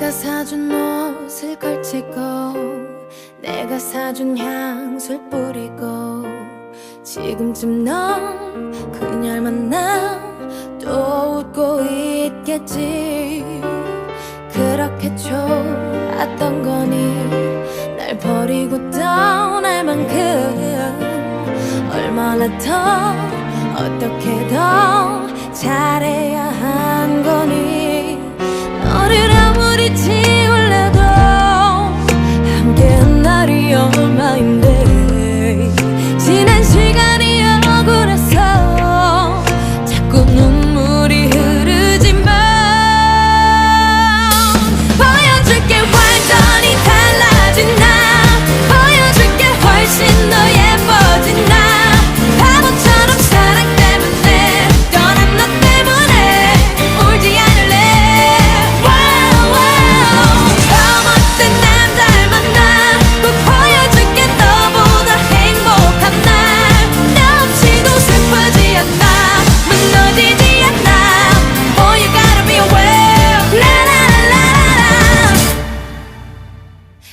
내가 사준 옷을 걸치고 내가 사준 향수를 뿌리고 지금쯤 넌 그녀를 만나 또 웃고 있겠지. 그렇게 좋았던 거니 날 버리고 떠날 만큼 얼마나 더 어떻게 더 거니 beauty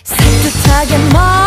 산뜻하게 멀